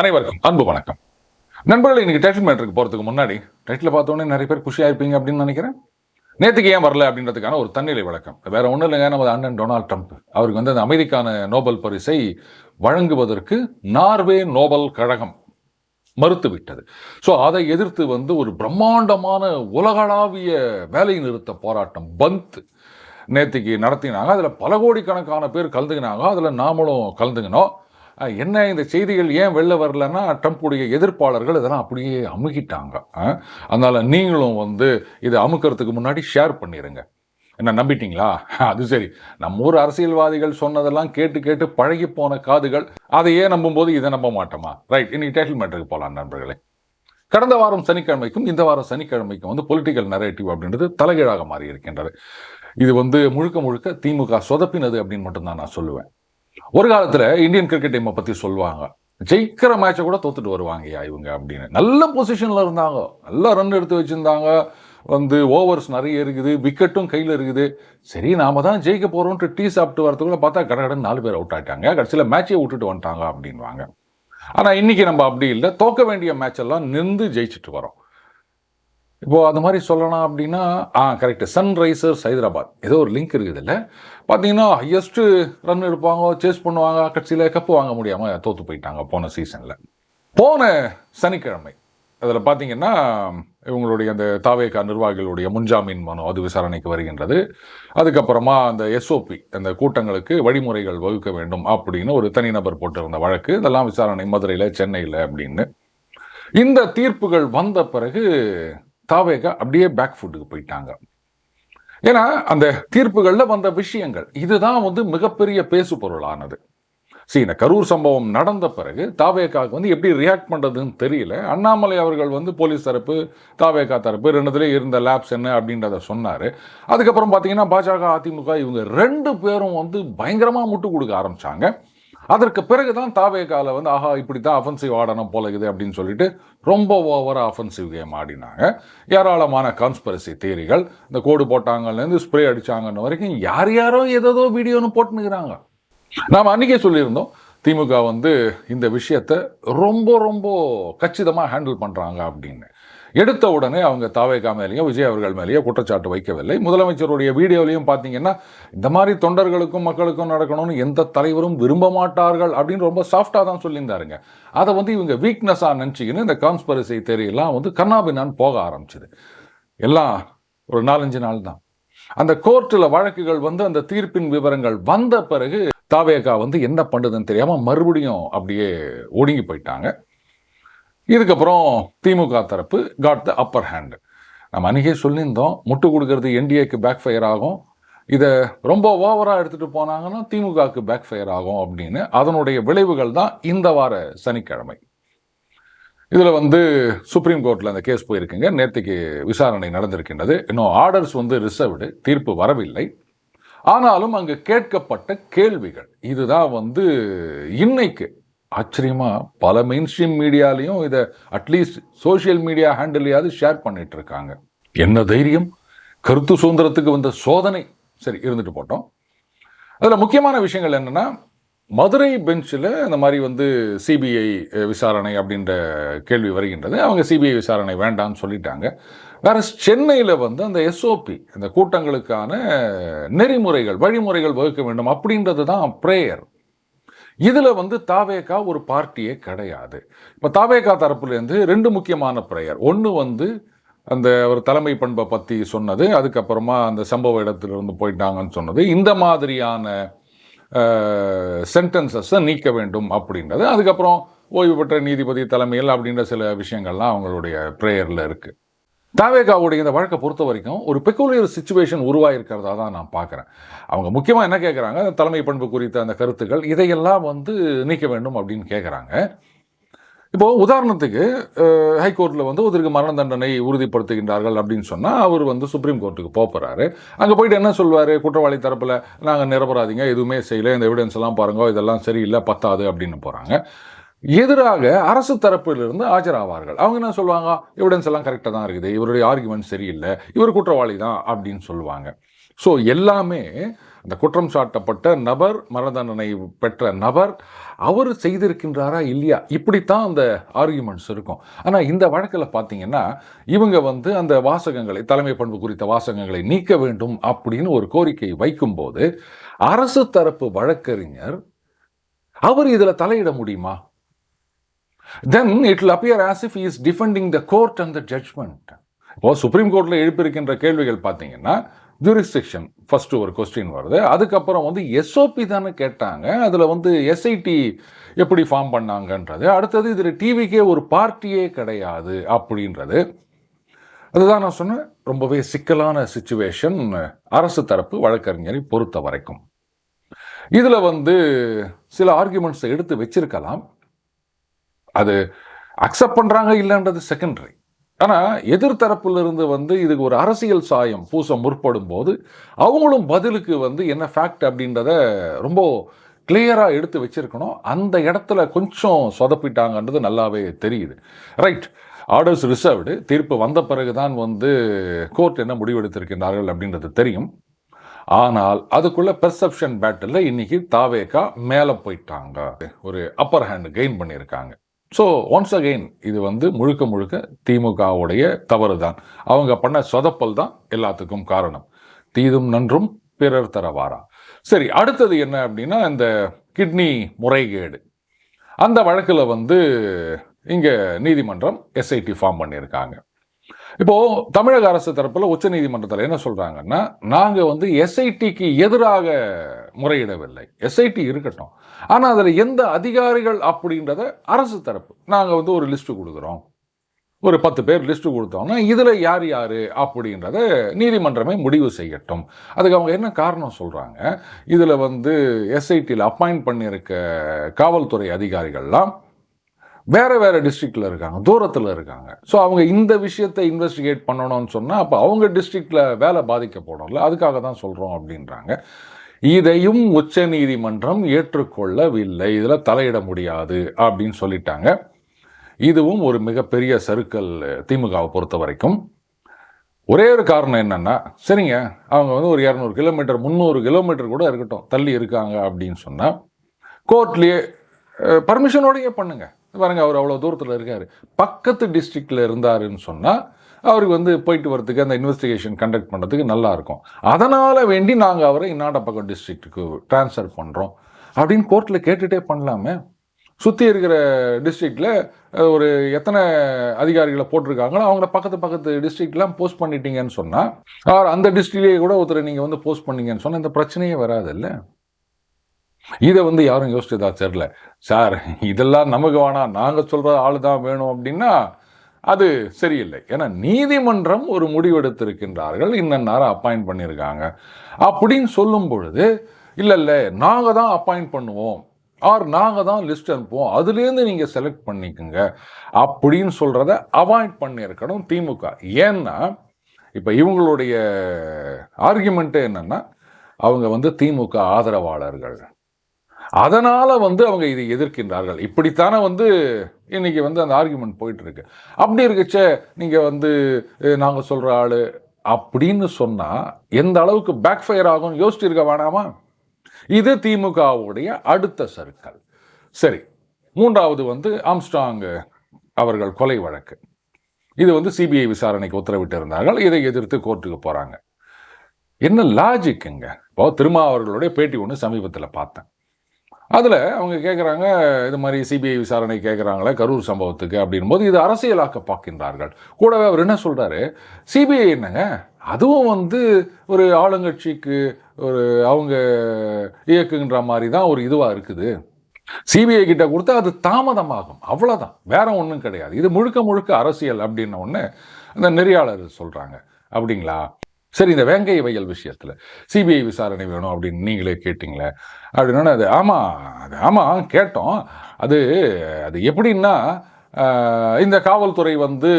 அனைவருக்கும் அன்பு வணக்கம். நண்பர்கள் இன்னைக்கு டைட்டில் மேட்டருக்கு போகிறதுக்கு முன்னாடி டைட்டில் பார்த்தோன்னே நிறைய பேர் குஷியாக இருப்பீங்க அப்படின்னு நினைக்கிறேன். நேற்றுக்கு ஏன் வரல அப்படின்றதுக்கான ஒரு தன்னிலை விளக்கம். வேற ஒன்றும் இல்லைங்க நமது அண்ணன் டொனால்ட் ட்ரம்ப். அவருக்கு வந்து அந்த அமைதிக்கான நோபல் பரிசை வழங்குவதற்கு நார்வே நோபல் கழகம் மறுத்துவிட்டது. ஸோ அதை எதிர்த்து வந்து ஒரு பிரம்மாண்டமான உலகளாவிய வேலை நிறுத்த போராட்டம் பந்த் நேற்றுக்கு நடத்தினாங்க. அதில் பல கோடிக்கணக்கான பேர் கலந்துக்கினாங்க. அதில் நாமளும் கலந்துக்கினோம். என்ன இந்த செய்திகள் ஏன் வெளில வரலன்னா ட்ரம்ப்புடைய எதிர்ப்பாளர்கள் இதெல்லாம் அப்படியே அமுக்கிட்டாங்க அதனால் நீங்களும் வந்து இதை அமுக்கிறதுக்கு முன்னாடி ஷேர் பண்ணிடுங்க என்ன நம்பிட்டீங்களா? அது சரி. நம்ம ஊர் அரசியல்வாதிகள் சொன்னதெல்லாம் கேட்டு கேட்டு பழகி போன காதுகள். அதையே நம்பும்போது இதை நம்ப மாட்டோமா? ரைட் இன்னைக்கு டைட்டில் மேட்டருக்கு போகலாம் நண்பர்களே. கடந்த வாரம் சனிக்கிழமைக்கும் இந்த வாரம் சனிக்கிழமைக்கும் வந்து பொலிட்டிக்கல் நரேட்டிவ் அப்படின்றது தலைகீழாக மாறி இருக்கின்றது இது வந்து முழுக்க முழுக்க திமுக சொதப்பினது அப்படின்னு மட்டும்தான் நான் சொல்லுவேன். ஒரு காலத்தில் இந்தியன் கிரிக்கெட் டீமை பற்றி சொல்லுவாங்க. ஜெயிக்கிற மேட்சை கூட தோத்துட்டு வருவாங்கய்யா இவங்க அப்படின்னு. நல்ல பொசிஷனில் இருந்தாங்க. நல்லா ரன் எடுத்து வச்சுருந்தாங்க. வந்து ஓவர்ஸ் நிறைய இருக்குது. விக்கெட்டும் கையில் இருக்குது. சரி நாம தான் ஜெயிக்க போகிறோன்ட்டு டீ சாப்பிட்டு வரதுக்குள்ள பார்த்தா கடகடன் நாலு பேர் அவுட் ஆகிட்டாங்க கடைசியில் மேட்சே விட்டுட்டு வந்துட்டாங்க அப்படின்வாங்க ஆனால் இன்றைக்கி நம்ம அப்படி இல்லை. தோக்க வேண்டிய மேட்ச் எல்லாம் நின்று ஜெயிச்சுட்டு வரோம். இப்போது அந்த மாதிரி சொல்லலாம் அப்படின்னா ஆ கரெக்டு சன்ரைசர்ஸ் ஹைதராபாத். ஏதோ ஒரு லிங்க் இருக்குது இல்லை பார்த்தீங்கன்னா ஹையஸ்ட்டு ரன் எடுப்பாங்க சேஸ் பண்ணுவாங்க கட்சியில் கப்பு வாங்க முடியாமல் தோற்று போயிட்டாங்க போன சீசனில் போன சனிக்கிழமை அதில் பார்த்தீங்கன்னா இவங்களுடைய அந்த தாவேகா நிர்வாகிகளுடைய முன்ஜாமீன் மனு அது விசாரணைக்கு வருகின்றது. அதுக்கப்புறமா அந்த எஸ்ஓபி அந்த கூட்டங்களுக்கு வழிமுறைகள் வகுக்க வேண்டும் அப்படின்னு ஒரு தனிநபர் போட்டிருந்த வழக்கு. இதெல்லாம் விசாரணை மதுரையில் சென்னையில் அப்படின்னு. இந்த தீர்ப்புகள் வந்த பிறகு தாவேகா அப்படியே பேக் ஃபுட்டுக்கு போயிட்டாங்க. ஏன்னா அந்த தீர்ப்புகளில் வந்த விஷயங்கள் இதுதான் வந்து மிகப்பெரிய பேசு பொருளானது சரி இந்த கரூர் சம்பவம் நடந்த பிறகு தாவேகாவுக்கு வந்து எப்படி ரியாக்ட் பண்ணுறதுன்னு தெரியல. அண்ணாமலை அவர்கள் வந்து போலீஸ் தரப்பு தாவேகா தரப்பு ரெண்டுத்துலேயும் இருந்த லேப்ஸ் என்ன அப்படின்றத சொன்னார். அதுக்கப்புறம் பார்த்தீங்கன்னா பாஜக அதிமுக இவங்க ரெண்டு பேரும் வந்து பயங்கரமாக முட்டு கொடுக்க ஆரம்பிச்சாங்க. அதற்கு பிறகுதான் தாவேகால வந்து ஆஹா இப்படி தான் அஃபென்சிவ் ஆடணும் போல இருக்குது அப்படின்னு சொல்லிட்டு ரொம்ப ஓவராக அஃபென்சிவ் கேம் ஆடினாங்க. ஏராளமான கான்ஸ்பரசி தேரிகள் இந்த கோடு போட்டாங்கலேருந்து ஸ்ப்ரே அடித்தாங்கன்னு வரைக்கும் யார் யாரோ ஏதோ வீடியோன்னு போட்டுனுக்கிறாங்க நாம் அன்றைக்கே சொல்லியிருந்தோம் திமுக வந்து இந்த விஷயத்தை ரொம்ப ரொம்ப கச்சிதமாக ஹேண்டில் பண்ணுறாங்க அப்படின்னு. எடுத்த உடனே அவங்க தாவேகா மேலேயும் விஜய் அவர்கள் மேலேயோ குற்றச்சாட்டு வைக்கவில்லை. முதலமைச்சருடைய வீடியோலையும் பார்த்தீங்கன்னா இந்த மாதிரி தொண்டர்களுக்கும் மக்களுக்கும் நடக்கணும்னு எந்த தலைவரும் விரும்ப மாட்டார்கள் அப்படின்னு ரொம்ப சாஃப்டாக தான் சொல்லியிருந்தாருங்க. அதை வந்து இவங்க வீக்னஸாக நினச்சிக்கின்னு இந்த கான்ஸ்பரசி தெரியலாம் வந்து கண்ணாபின்னான்னு போக ஆரம்பிச்சுது. எல்லாம் ஒரு நாலஞ்சு நாள் தான். அந்த கோர்ட்டில் வழக்குகள் வந்து அந்த தீர்ப்பின் விவரங்கள் வந்த பிறகு தாவேகா வந்து என்ன பண்ணுதுன்னு தெரியாமல் மறுபடியும் அப்படியே ஒடுங்கி போயிட்டாங்க. இதுக்கப்புறம் திமுக தரப்பு காட் த அப்பர் ஹேண்டு நம்ம அன்றைக்கே சொல்லியிருந்தோம் முட்டு கொடுக்கறது என்டிஏக்கு பேக் ஃபயர் ஆகும். இதை ரொம்ப ஓவராக எடுத்துகிட்டு போனாங்கன்னா திமுகவுக்கு பேக் ஃபயர் ஆகும் அப்படின்னு. அதனுடைய விளைவுகள் தான் இந்த வார சனிக்கிழமை. இதில் வந்து சுப்ரீம் கோர்ட்டில் அந்த கேஸ் போயிருக்குங்க. நேற்றுக்கு விசாரணை நடந்திருக்கின்றது. இன்னும் ஆர்டர்ஸ் வந்து ரிசர்வ்டு தீர்ப்பு வரவில்லை. ஆனாலும் அங்கு கேட்கப்பட்ட கேள்விகள் இதுதான் வந்து இன்னைக்கு ஆச்சரியமாக பல மெயின் ஸ்ட்ரீம் மீடியாலையும் இதை அட்லீஸ்ட் சோஷியல் மீடியா ஹேண்டிலையாவது ஷேர் பண்ணிட்டு இருக்காங்க என்ன தைரியம்? கருத்து சுதந்திரத்துக்கு வந்த சோதனை. சரி இருந்துட்டு போட்டோம். அதில் முக்கியமான விஷயங்கள் என்னன்னா மதுரை பெஞ்சில் இந்த மாதிரி வந்து சிபிஐ விசாரணை அப்படின்ற கேள்வி வருகின்றது. அவங்க சிபிஐ விசாரணை வேண்டாம்னு சொல்லிட்டாங்க. வேற சென்னையில் வந்து அந்த எஸ்ஓபி அந்த கூட்டங்களுக்கான நெறிமுறைகள் வழிமுறைகள் வகுக்க வேண்டும் அப்படின்றது தான் ப்ரேயர் இதில் வந்து தாவேகா ஒரு பார்ட்டியே கிடையாது. இப்போ தாவேகா தரப்புலேருந்து ரெண்டு முக்கியமான ப்ரேயர். ஒன்று வந்து அந்த ஒரு தலைமை பண்பை பற்றி சொன்னது அதுக்கப்புறமா அந்த சம்பவ இடத்திலிருந்து போயிட்டாங்கன்னு சொன்னது. இந்த மாதிரியான சென்டென்சஸை நீக்க வேண்டும் அப்படின்றது. அதுக்கப்புறம் ஓய்வு பெற்ற நீதிபதி தலைமையில் அப்படின்ற சில விஷயங்கள்லாம் அவங்களுடைய ப்ரேயரில் இருக்குது தாவேகாவுடைய இந்த வழக்கை பொறுத்த வரைக்கும் ஒரு பெக்குலியர் சுச்சுவேஷன் உருவாயிருக்கிறதா தான் நான் பார்க்குறேன். அவங்க முக்கியமாக என்ன கேட்குறாங்க அந்த தலைமை பண்பு குறித்த அந்த கருத்துக்கள் இதையெல்லாம் வந்து நீக்க வேண்டும் அப்படின்னு கேட்குறாங்க இப்போது உதாரணத்துக்கு ஹைகோர்ட்டில் வந்து ஒருத்தருக்கு மரண தண்டனை உறுதிப்படுத்துகின்றார்கள் அப்படின்னு சொன்னால் அவர் வந்து சுப்ரீம் கோர்ட்டுக்கு போக போகிறாரு அங்கே போயிட்டு என்ன சொல்வார் குற்றவாளி தரப்பில் நாங்கள் நிரபராதிங்க எதுவுமே செய்யலை இந்த எவிடன்ஸ் எல்லாம் பாருங்க இதெல்லாம் சரியில்லை பத்தாது அப்படின்னு போகிறாங்க எதிராக அரசு தரப்பிலிருந்து ஆஜராவார்கள். அவங்க என்ன சொல்லுவாங்க? எவிடன்ஸ் எல்லாம் கரெக்டாக தான் இருக்குது. இவருடைய ஆர்குமெண்ட் சரியில்லை. இவர் குற்றவாளி தான் அப்படின்னு சொல்லுவாங்க. ஸோ எல்லாமே அந்த குற்றம் சாட்டப்பட்ட நபர் மரண தண்டனை பெற்ற நபர் அவர் செய்திருக்கின்றாரா இல்லையா? இப்படித்தான் அந்த ஆர்குமெண்ட்ஸ் இருக்கும். ஆனால் இந்த வழக்கில் பார்த்தீங்கன்னா இவங்க வந்து அந்த வாசகங்களை தலைமை பண்பு குறித்த வாசகங்களை நீக்க வேண்டும் அப்படின்னு ஒரு கோரிக்கை வைக்கும்போது அரசு தரப்பு வழக்கறிஞர் அவர் இதில் தலையிட முடியுமா? Then it will appear as if he is defending the court and the judgment. இப்போ சுப்ரீம் கோர்ட்டில் எழுப்பியிருக்கின்ற கேள்விகள் பார்த்தீங்கன்னா ஜூரிஸ்டிக்ஷன் ஃபர்ஸ்ட் ஒரு கொஸ்டின் வருது. அதுக்கப்புறம் வந்து எஸ்ஓபி தானே கேட்டாங்க. அதில் வந்து எஸ்ஐடி எப்படி ஃபார்ம் பண்ணாங்கன்றது. அடுத்தது இதில் டிவிக்கே ஒரு பார்ட்டியே கிடையாது அப்படின்றது. அதுதான் நான் சொன்னேன். ரொம்பவே சிக்கலான சுச்சுவேஷன் அரசு தரப்பு வழக்கறிஞரை பொறுத்த வரைக்கும். இதில் வந்து சில ஆர்குமெண்ட்ஸை எடுத்து வச்சிருக்கலாம். அது அக்செப்ட் பண்ணுறாங்க இல்லைன்றது செகண்டரி ஆனால் எதிர்த்தரப்பிலிருந்து வந்து இதுக்கு ஒரு அரசியல் சாயம் பூச முற்படும் போது அவங்களும் பதிலுக்கு வந்து என்ன ஃபேக்ட் அப்படின்றத ரொம்ப கிளியராக எடுத்து வச்சிருக்கணும். அந்த இடத்துல கொஞ்சம் சொதப்பிட்டாங்கன்றது நல்லாவே தெரியுது. ரைட் ஆர்டர்ஸ் ரிசர்வ்டு தீர்ப்பு வந்த பிறகு தான் வந்து கோர்ட் என்ன முடிவெடுத்திருக்கின்றார்கள் அப்படின்றது தெரியும். ஆனால் அதுக்குள்ள பெர்செப்ஷன் பேட்டில் இன்னைக்கு தாவேக்கா மேலே போயிட்டாங்க. ஒரு அப்பர் ஹேண்ட் கெயின் பண்ணியிருக்காங்க. ஸோ ஒன்ஸ் அகெயின் இது வந்து முழுக்க முழுக்க திமுகவுடைய தவறு தான் அவங்க பண்ண சொதப்பல் தான் எல்லாத்துக்கும் காரணம். தீதும் நன்றும் பிறர் தரவாரா. சரி அடுத்தது என்ன அப்படின்னா இந்த கிட்னி முறைகேடு. அந்த வழக்கில் வந்து இங்கே நீதிமன்றம் எஸ்ஐடி ஃபார்ம் பண்ணியிருக்காங்க. இப்போ தமிழக அரசு தரப்பில் உச்ச நீதிமன்றத்தில் என்ன சொல்றாங்கன்னா நாங்கள் வந்து எஸ்ஐடிக்கு எதிராக முறையிடவில்லை. எஸ்ஐடி இருக்கட்டும். ஆனால் அதில் எந்த அதிகாரிகள் அப்படின்றத அரசு தரப்பு நாங்கள் வந்து ஒரு லிஸ்ட்டு கொடுக்குறோம். ஒரு பத்து பேர் லிஸ்ட்டு கொடுத்தோம்னா இதில் யார் யார் அப்படின்றத நீதிமன்றமே முடிவு செய்யட்டும். அதுக்கு அவங்க என்ன காரணம் சொல்கிறாங்க இதில் வந்து எஸ்ஐடியில் அப்பாயிண்ட் பண்ணியிருக்க காவல்துறை அதிகாரிகள்லாம் வேறு வேறு டிஸ்ட்ரிக்டில் இருக்காங்க தூரத்தில் இருக்காங்க. ஸோ அவங்க இந்த விஷயத்தை இன்வெஸ்டிகேட் பண்ணணும்னு சொன்னால் அப்போ அவங்க டிஸ்ட்ரிக்டில் வேலை பாதிக்கப்படும்ல அதுக்காக தான் சொல்கிறோம் அப்படின்றாங்க. இதையும் உச்ச நீதிமன்றம் ஏற்றுக்கொள்ளவில்லை இதில் தலையிட முடியாது அப்படின்னு சொல்லிட்டாங்க. இதுவும் ஒரு மிகப்பெரிய சறுக்கல் திமுகவை பொறுத்த வரைக்கும். ஒரே ஒரு காரணம் என்னென்னா சரிங்க அவங்க வந்து ஒரு இரநூறு கிலோமீட்டர் முந்நூறு கிலோமீட்டர் கூட இருக்கட்டும் தள்ளி இருக்காங்க அப்படின்னு சொன்னால் கோர்ட்லேயே பர்மிஷனோடயே பண்ணுங்கள் பாருங்க அவர் அவ்வளோ தூரத்தில் இருக்கார். பக்கத்து டிஸ்ட்ரிக்டில் இருந்தாருன்னு சொன்னால் அவருக்கு வந்து போயிட்டு வரதுக்கு அந்த இன்வெஸ்டிகேஷன் கண்டக்ட் பண்ணுறதுக்கு நல்லா இருக்கும். அதனால் வேண்டி நாங்கள் அவரை இன்னாட பக்கம் டிஸ்ட்ரிக்ட்டுக்கு ட்ரான்ஸ்ஃபர் பண்ணுறோம் அப்படின்னு கோர்ட்டில் கேட்டுகிட்டே பண்ணலாமே. சுற்றி இருக்கிற டிஸ்ட்ரிக்டில் ஒரு எத்தனை அதிகாரிகளை போட்டிருக்காங்களோ அவங்கள பக்கத்து பக்கத்து டிஸ்ட்ரிக்ட்லாம் போஸ்ட் பண்ணிட்டீங்கன்னு சொன்னால் அவர் அந்த டிஸ்ட்ரிக்ட்லேயே கூட ஒருத்தர் நீங்கள் வந்து போஸ்ட் பண்ணீங்கன்னு சொன்னால் இந்த பிரச்சனையே வராதுல்ல இதை வந்து யாரும் யோசிச்சதா தெரில சார் இதெல்லாம் நமக்கு வேணாம் நாங்கள் சொல்கிற ஆள் தான் வேணும் அப்படின்னா அது சரியில்லை. ஏன்னா நீதிமன்றம் ஒரு முடிவெடுத்திருக்கின்றார்கள். இன்னும் அப்பாயிண்ட் பண்ணியிருக்காங்க. அப்படின்னு சொல்லும் பொழுது இல்லை இல்லை நாங்கள் தான் அப்பாயிண்ட் பண்ணுவோம். ஆர் நாங்கள் தான் லிஸ்ட் அனுப்புவோம். அதுலேருந்து நீங்கள் செலக்ட் பண்ணிக்கோங்க. அப்படின்னு சொல்கிறத அவாய்ட் பண்ணியிருக்கணும் திமுக. ஏன்னா இப்போ இவங்களுடைய ஆர்குமெண்ட்டு என்னென்னா அவங்க வந்து திமுக ஆதரவாளர்கள். அதனால் வந்து அவங்க இதை எதிர்க்கின்றார்கள். இப்படித்தானே வந்து இன்னைக்கு வந்து அந்த ஆர்குமெண்ட் போயிட்டுருக்கு. அப்படி இருக்குச்சே நீங்கள் வந்து நாங்கள் சொல்கிற ஆள் அப்படின்னு சொன்னால் எந்த அளவுக்கு பேக் ஃபயர் ஆகும் யோசிச்சு இருக்க வேணாமா? இது திமுகவுடைய அடுத்த சருக்கள். சரி மூன்றாவது வந்து ஆம்ஸ்டாங் அவர்கள் கொலை வழக்கு. இது வந்து சிபிஐ விசாரணைக்கு உத்தரவிட்டு இருந்தார்கள் இதை எதிர்த்து கோர்ட்டுக்கு போகிறாங்க என்ன லாஜிக்குங்க இப்போ திருமாவர்களுடைய பேட்டி ஒன்று சமீபத்தில் பார்த்தேன். அதில் அவங்க கேட்குறாங்க இது மாதிரி சிபிஐ விசாரணை கேட்குறாங்களே கரூர் சம்பவத்துக்கு அப்படின்போது இது அரசியலாக்க பார்க்கின்றார்கள். கூடவே அவர் என்ன சொல்கிறாரு சிபிஐ என்னங்க? அதுவும் வந்து ஒரு ஆளுங்கட்சிக்கு ஒரு அவங்க இயக்குகின்ற மாதிரி தான் ஒரு இதுவாக இருக்குது. சிபிஐ கிட்ட கொடுத்தா அது தாமதமாகும் அவ்வளோதான் வேற ஒன்றும் கிடையாது. இது முழுக்க முழுக்க அரசியல் அப்படின்ன ஒன்று அந்த நெறியாளர் சொல்கிறாங்க அப்படிங்களா? சரி இந்த வேங்கை வயல் விஷயத்தில் சிபிஐ விசாரணை வேணும் அப்படின்னு நீங்களே கேட்டிங்களே? அப்படின்னா அது ஆமாம் அது ஆமாம் கேட்டோம். அது அது எப்படின்னா இந்த காவல்துறை வந்து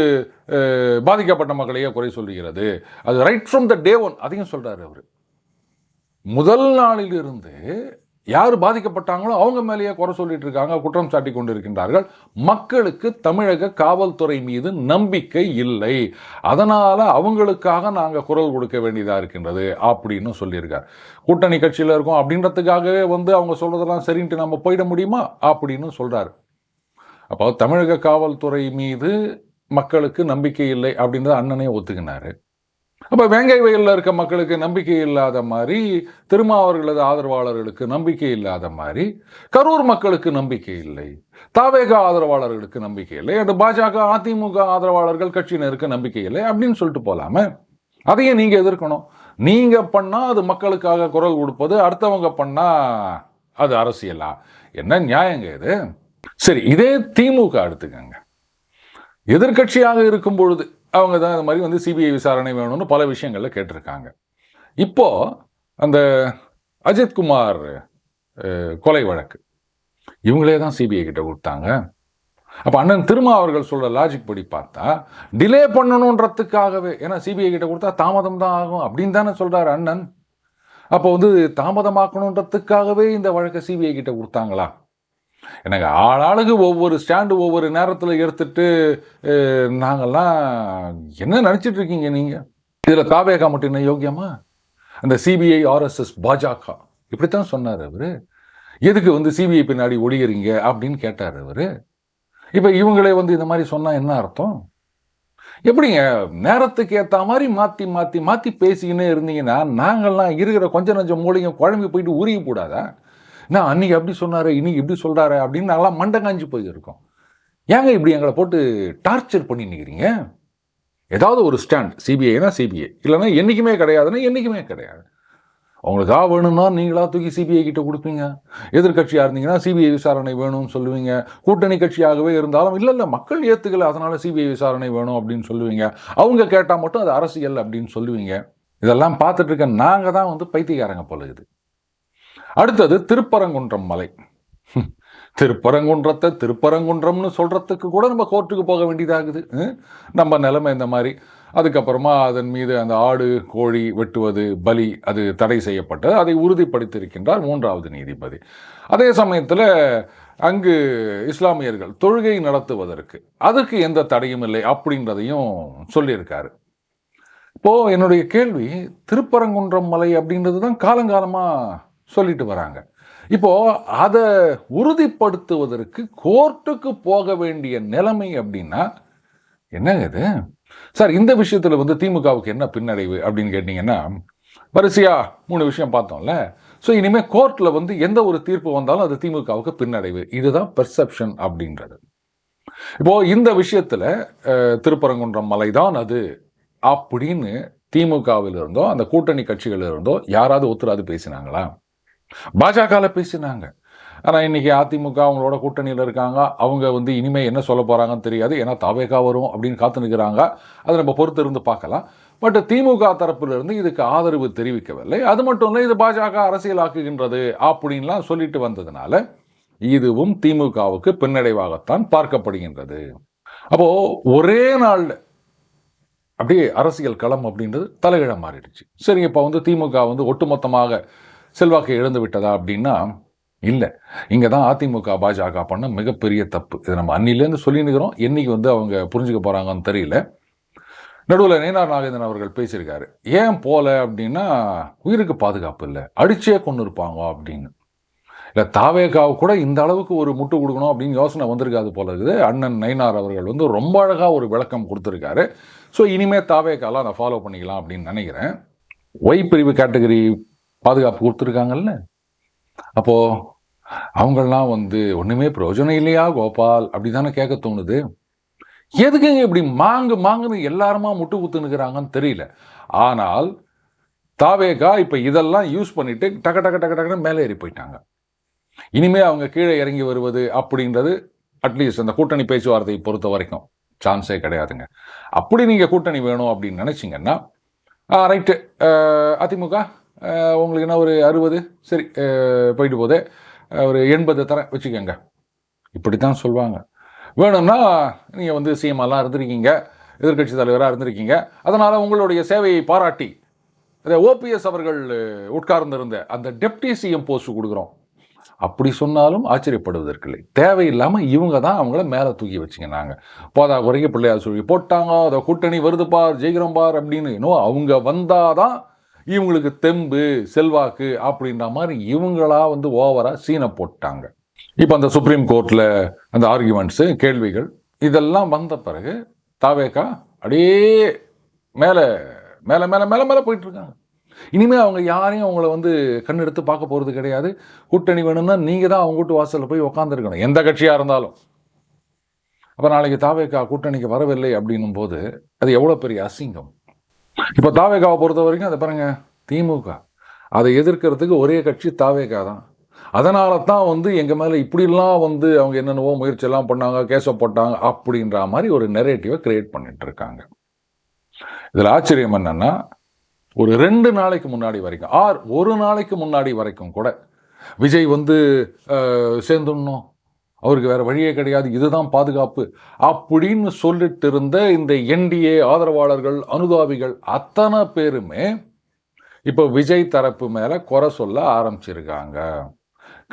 பாதிக்கப்பட்ட மக்களையே குறை சொல்லுகிறது. அது right from the day one அதையும் சொல்கிறாரு அவர். முதல் நாளிலிருந்து யார் பாதிக்கப்பட்டாங்களோ அவங்க மேலேயே குறை சொல்லிட்டு இருக்காங்க குற்றம் சாட்டி கொண்டு இருக்கின்றார்கள் மக்களுக்கு தமிழக காவல்துறை மீது நம்பிக்கை இல்லை. அதனால் அவங்களுக்காக நாங்கள் குரல் கொடுக்க வேண்டியதாக இருக்கின்றது அப்படின்னு சொல்லியிருக்கார். கூட்டணி கட்சியில் இருக்கோம் அப்படின்றதுக்காகவே வந்து அவங்க சொல்கிறதெல்லாம் சரின்ட்டு நம்ம போயிட முடியுமா? அப்படின்னு சொல்கிறார் அப்போ தமிழக காவல்துறை மீது மக்களுக்கு நம்பிக்கை இல்லை அப்படின்றத அண்ணனே ஒத்துக்கினார். அப்போ வேங்கை வயலில் இருக்க மக்களுக்கு நம்பிக்கை இல்லாத மாதிரி திருமாவர்களது ஆதரவாளர்களுக்கு நம்பிக்கை இல்லாத மாதிரி கரூர் மக்களுக்கு நம்பிக்கை இல்லை தாவேக ஆதரவாளர்களுக்கு நம்பிக்கை இல்லை அந்த பாஜக அதிமுக ஆதரவாளர்கள் கட்சியினருக்கு நம்பிக்கை இல்லை அப்படின்னு சொல்லிட்டு போகலாமே அதையும் நீங்கள் எதிர்க்கணும். நீங்கள் பண்ணால் அது மக்களுக்காக குரல் கொடுப்பது அடுத்தவங்க பண்ணால் அது அரசியலா? என்ன நியாயங்க இது? சரி இதே திமுக எடுத்துக்கங்க. எதிர்க்கட்சியாக இருக்கும் பொழுது அவங்க தான் இது மாதிரி வந்து சிபிஐ விசாரணை வேணும்னு பல விஷயங்களில் கேட்டிருக்காங்க. இப்போது அந்த அஜித்குமார் கொலை வழக்கு. இவங்களே தான் சிபிஐ கிட்ட கொடுத்தாங்க. அப்போ அண்ணன் திருமா அவர்கள் சொல்கிற லாஜிக் படி பார்த்தா டிலே பண்ணணுன்றதுக்காகவே ஏன்னா சிபிஐ கிட்ட கொடுத்தா தாமதம் தான் ஆகும் அப்படின்னு தானே சொல்கிறார் அண்ணன். அப்போ வந்து தாமதமாக்கணுன்றதுக்காகவே இந்த வழக்கை சிபிஐ கிட்ட கொடுத்தாங்களா? எனக்கு ஆளாளுக்கு ஒவ்வொரு ஸ்டாண்டு ஒவ்வொரு நேரத்தில் எடுத்துட்டு நாங்கள்லாம் நாங்கெல்லாம் என்ன நினச்சிட்டு இருக்கீங்க நீங்கள் இதில் காவேகா மட்டும் என்ன யோக்கியமா? அந்த சிபிஐ ஆர்எஸ்எஸ் பாஜக. இப்படித்தான் சொன்னார் அவர். எதுக்கு வந்து சிபிஐ பின்னாடி ஒளியறீங்க அப்படின்னு கேட்டார் அவர். இப்போ இவங்களே வந்து இந்த மாதிரி சொன்னால் என்ன அர்த்தம்? எப்படிங்க நேரத்துக்கு ஏற்ற மாதிரி மாற்றி மாற்றி மாற்றி பேசிக்கின்னே இருந்தீங்கன்னா நாங்கள்லாம் இருக்கிற கொஞ்சம் நஞ்சம் மூலிகை குழம்பி போயிட்டு உருகி கூடாதா நான் அன்னைக்கு அப்படி சொன்னார் இன்னைக்கு இப்படி சொல்கிறாரு அப்படின்னு நாங்களாம் மண்டை காஞ்சி போயிருக்கோம். ஏங்க இப்படி எங்களை போட்டு டார்ச்சர் பண்ணி நிற்கிறீங்க ஏதாவது ஒரு ஸ்டாண்ட் சிபிஐனா சிபிஐ. இல்லைன்னா என்றைக்குமே கிடையாதுன்னா என்றைக்குமே கிடையாது. உங்களுக்காக வேணும்னா நீங்களா தூக்கி சிபிஐ கிட்ட கொடுப்பீங்க. எதிர்க்கட்சியாக இருந்தீங்கன்னா சிபிஐ விசாரணை வேணும்னு சொல்லுவீங்க. கூட்டணி கட்சியாகவே இருந்தாலும் இல்லை இல்லை மக்கள் ஏற்றுக்கல அதனால் சிபிஐ விசாரணை வேணும் அப்படின்னு சொல்லுவீங்க. அவங்க கேட்டால் மட்டும் அது அரசியல் அப்படின்னு சொல்லுவீங்க. இதெல்லாம் பார்த்துட்டு இருக்க நாங்கள் தான் வந்து பைத்தியக்காரங்க போல இது. அடுத்தது திருப்பரங்குன்றம் மலை. திருப்பரங்குன்றத்தை திருப்பரங்குன்றம்னு சொல்கிறதுக்கு கூட நம்ம கோர்ட்டுக்கு போக வேண்டியதாகுது. நம்ம நிலைமை இந்த மாதிரி. அதுக்கப்புறமா அதன் மீது அந்த ஆடு கோழி வெட்டுவது பலி அது தடை செய்யப்பட்டது அதை உறுதிப்படுத்தியிருக்கின்றார் மூன்றாவது நீதிபதி. அதே சமயத்தில் அங்கு இஸ்லாமியர்கள் தொழுகை நடத்துவதற்கு அதுக்கு எந்த தடையும் இல்லை அப்படின்றதையும் சொல்லியிருக்காரு. இப்போது என்னுடைய கேள்வி திருப்பரங்குன்றம் மலை அப்படின்றது தான் காலங்காலமாக சொல்லிட்டு வராங்க. இப்போ அதை உறுதிப்படுத்துவதற்கு கோர்ட்டுக்கு போக வேண்டிய நிலைமை அப்படின்னா என்னங்க இது? சார் இந்த விஷயத்தில் வந்து திமுகவுக்கு என்ன பின்னடைவு அப்படின்னு கேட்டிங்கன்னா வரிசையா மூணு விஷயம் பார்த்தோம்ல. ஸோ இனிமேல் கோர்ட்டில் வந்து எந்த ஒரு தீர்ப்பு வந்தாலும் அது திமுகவுக்கு பின்னடைவு. இதுதான் பெர்செப்ஷன் அப்படின்றது. இப்போ இந்த விஷயத்தில் திருப்பரங்குன்றம் திருப்பரங்குன்றம் மலைதான் அது அப்படின்னு திமுகவில் இருந்தோ அந்த கூட்டணி கட்சிகள் இருந்தோ யாராவது ஒத்துராது பேசினாங்களா? பாஜகவில் பேசினாங்க. ஆனால் இன்றைக்கி அதிமுக அவங்களோட கூட்டணியில் இருக்காங்க. அவங்க வந்து இனிமேல் என்ன சொல்ல போகிறாங்கன்னு தெரியாது. ஏன்னா தாவேகா வரும் அப்படின்னு காத்து நிற்கிறாங்க அதை நம்ம பொறுத்து இருந்து பார்க்கலாம். பட் திமுக தரப்பிலிருந்து இதுக்கு ஆதரவு தெரிவிக்கவில்லை. அது மட்டும் இல்லை இது பாஜக அரசியலாக்குகின்றது அப்படின்லாம் சொல்லிட்டு வந்ததுனால இதுவும் திமுகவுக்கு பின்னடைவாகத்தான் பார்க்கப்படுகின்றது. அப்போது ஒரே நாளில் அப்படியே அரசியல் களம் அப்படின்றது தலையிட மாறிடுச்சு. சரி இப்போ வந்து திமுக வந்து ஒட்டுமொத்தமாக செல்வாக்கை இழந்து விட்டதா அப்படின்னா இல்லை. இங்கே தான் அதிமுக பாஜக பண்ண மிகப்பெரிய தப்பு. இது நம்ம அன்னிலேருந்து சொல்லினுக்கிறோம் என்னைக்கு வந்து அவங்க புரிஞ்சுக்க போகிறாங்கன்னு தெரியல. நடுவில் நயினார் நாகேந்திரன் அவர்கள் பேசியிருக்காரு. ஏன் போல அப்படின்னா உயிருக்கு பாதுகாப்பு இல்லை. அடிச்சே கொண்டு இருப்பாங்க அப்படின்னு. இல்லை தாவேகாவு கூட இந்த அளவுக்கு ஒரு முட்டு கொடுக்கணும் அப்படின்னு யோசனை வந்திருக்காது போல இருக்குது. அண்ணன் நயினார் அவர்கள் வந்து ரொம்ப அழகாக ஒரு விளக்கம் கொடுத்துருக்காரு. ஸோ இனிமேல் தாவேகாலாம் அதை ஃபாலோ பண்ணிக்கலாம் அப்படின்னு நினைக்கிறேன். ஒய் பிரிவு கேட்டகரி பாதுகாப்பு கொடுத்துருக்காங்கல்ல? அப்போ அவங்கெல்லாம் வந்து ஒன்றுமே பிரயோஜனம் இல்லையா கோபால்? அப்படி தானே கேட்க தோணுது. எதுக்குங்க இப்படி மாங்கு மாங்குன்னு எல்லாருமா முட்டு குத்துனுக்குறாங்கன்னு தெரியல. ஆனால் தாவேகா இப்போ இதெல்லாம் யூஸ் பண்ணிட்டு டக டக டக டக்குன்னு மேலே ஏறி போயிட்டாங்க. இனிமே அவங்க கீழே இறங்கி வருவது அப்படின்றது அட்லீஸ்ட் அந்த கூட்டணி பேச்சுவார்த்தையை பொறுத்த வரைக்கும் சான்ஸே கிடையாதுங்க. அப்படி நீங்கள் கூட்டணி வேணும் அப்படின்னு நினச்சிங்கன்னா ரைட்டு. அதிமுக? உங்களுக்கு என்ன ஒரு அறுபது? சரி போயிட்டு போதே ஒரு எண்பது தரேன் வச்சுக்கோங்க. இப்படி தான் சொல்லுவாங்க வேணும்னா நீங்கள் வந்து சிஎம்எல்லாம் இருந்திருக்கீங்க எதிர்க்கட்சி தலைவராக இருந்திருக்கீங்க அதனால் உங்களுடைய சேவையை பாராட்டி அதை ஓபிஎஸ் அவர்கள் உட்கார்ந்திருந்த அந்த டெப்டி சிஎம் போஸ்ட் கொடுக்குறோம். அப்படி சொன்னாலும் ஆச்சரியப்படுவதற்கில்லை தேவையில்லாமல் இவங்க தான் அவங்கள மேலே தூக்கி வச்சுக்கினாங்க போதா குறைக்க பிள்ளையார் சொல்லி போட்டாங்க அதை கூட்டணி வருது பார் ஜெயிக்கிறோம் பார் அப்படின்னு. இன்னும் அவங்க வந்தால் தான் இவங்களுக்கு தெம்பு செல்வாக்கு அப்படின்ற மாதிரி இவங்களா வந்து ஓவராக சீனை போட்டாங்க. இப்போ அந்த சுப்ரீம் கோர்ட்டில் அந்த ஆர்குமெண்ட்ஸு கேள்விகள் இதெல்லாம் வந்த பிறகு தாவேக்கா அப்படியே மேலே மேலே மேலே மேலே மேலே போயிட்டுருக்காங்க இனிமேல் அவங்க யாரையும் அவங்கள வந்து கண்ணெடுத்து பார்க்க போகிறது கிடையாது. கூட்டணி வேணும்னா நீங்கள் தான் அவங்க வீட்டு வாசலில் போய் உக்காந்துருக்கணும். எந்த கட்சியாக இருந்தாலும். அப்போ நாளைக்கு தாவேக்கா கூட்டணிக்கு வரவில்லை அப்படின்னும் போது அது எவ்வளோ பெரிய அசிங்கம். இப்போ தாவேகாவை பொறுத்த வரைக்கும் அதை பாருங்க திமுக. அதை எதிர்க்கிறதுக்கு ஒரே கட்சி தாவேகா தான். அதனால தான் வந்து எங்கள் மேலே இப்படிலாம் வந்து அவங்க என்னென்னவோ முயற்சியெல்லாம் பண்ணாங்க கேஸை போட்டாங்க அப்படின்ற மாதிரி ஒரு நெரேட்டிவை கிரியேட் பண்ணிட்டு இருக்காங்க. இதில் ஆச்சரியம் என்னென்னா ஒரு ரெண்டு நாளைக்கு முன்னாடி வரைக்கும் ஆர் ஒரு நாளைக்கு முன்னாடி வரைக்கும் கூட விஜய் வந்து சேர்ந்துடணும் அவருக்கு வேறு வழியே கிடையாது இதுதான் பாதுகாப்பு. அப்படின்னு சொல்லிட்டு இருந்த இந்த என்டிஏ ஆதரவாளர்கள் அனுதாபிகள் அத்தனை பேருமே இப்போ விஜய் தரப்பு மேலே குறை சொல்ல ஆரம்பிச்சிருக்காங்க.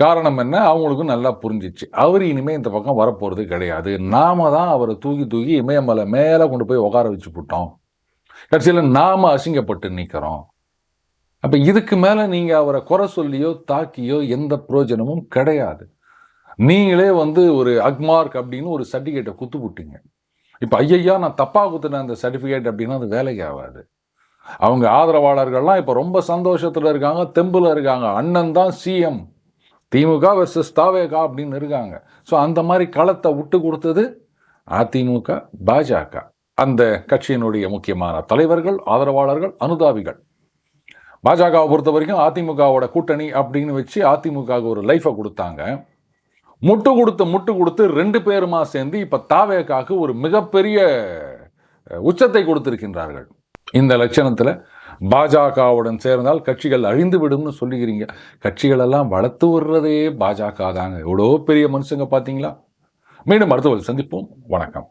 காரணம் என்ன? அவங்களுக்கும் நல்லா புரிஞ்சிச்சு. அவர் இனிமேல் இந்த பக்கம் வரப்போகிறது கிடையாது. நாம தான் அவரை தூக்கி தூக்கி இமயமலை மேலே கொண்டு போய் உட்கார வச்சு போட்டோம். கடைசியில் நாம் அசிங்கப்பட்டு நிற்கிறோம் அப்போ இதுக்கு மேலே நீங்கள் அவரை குறை சொல்லியோ தாக்கியோ எந்த பிரயோஜனமும் கிடையாது. நீங்களே வந்து ஒரு அக்மார்க் அப்படின்னு ஒரு சர்டிஃபிகேட்டை குத்து விட்டீங்க இப்போ ஐயையா நான் தப்பாக குத்துனேன் அந்த சர்டிஃபிகேட் அப்படின்னா அது வேலைக்கு ஆகாது. அவங்க ஆதரவாளர்கள்லாம் இப்போ ரொம்ப சந்தோஷத்தில் இருக்காங்க தெம்பில் இருக்காங்க. அண்ணன் தான் சிஎம் திமுக வெர்சஸ் தாவேகா அப்படின்னு இருக்காங்க. ஸோ அந்த மாதிரி களத்தை விட்டு கொடுத்தது அதிமுக பாஜக. அந்த கட்சியினுடைய முக்கியமான தலைவர்கள் ஆதரவாளர்கள் அனுதாபிகள். பாஜகவை பொறுத்த வரைக்கும் அதிமுகவோட கூட்டணி அப்படின்னு வச்சு அதிமுகவுக்கு ஒரு லைஃபை கொடுத்தாங்க. முட்டு கொடுத்து முட்டு கொடுத்து ரெண்டு பேருமா சேர்ந்து இப்போ தாவேக்காக்கு ஒரு மிகப்பெரிய உச்சத்தை கொடுத்திருக்கின்றார்கள். இந்த லட்சணத்தில் பாஜகவுடன் சேர்ந்தால் கட்சிகள் அழிந்து விடும்னு சொல்லுகிறீங்க. கட்சிகள் எல்லாம் வளர்த்து விடுறதே பாஜக தாங்க எவ்வளோ பெரிய மனுஷங்க பார்த்தீங்களா மீண்டும் அடுத்த சந்திப்போம். வணக்கம்.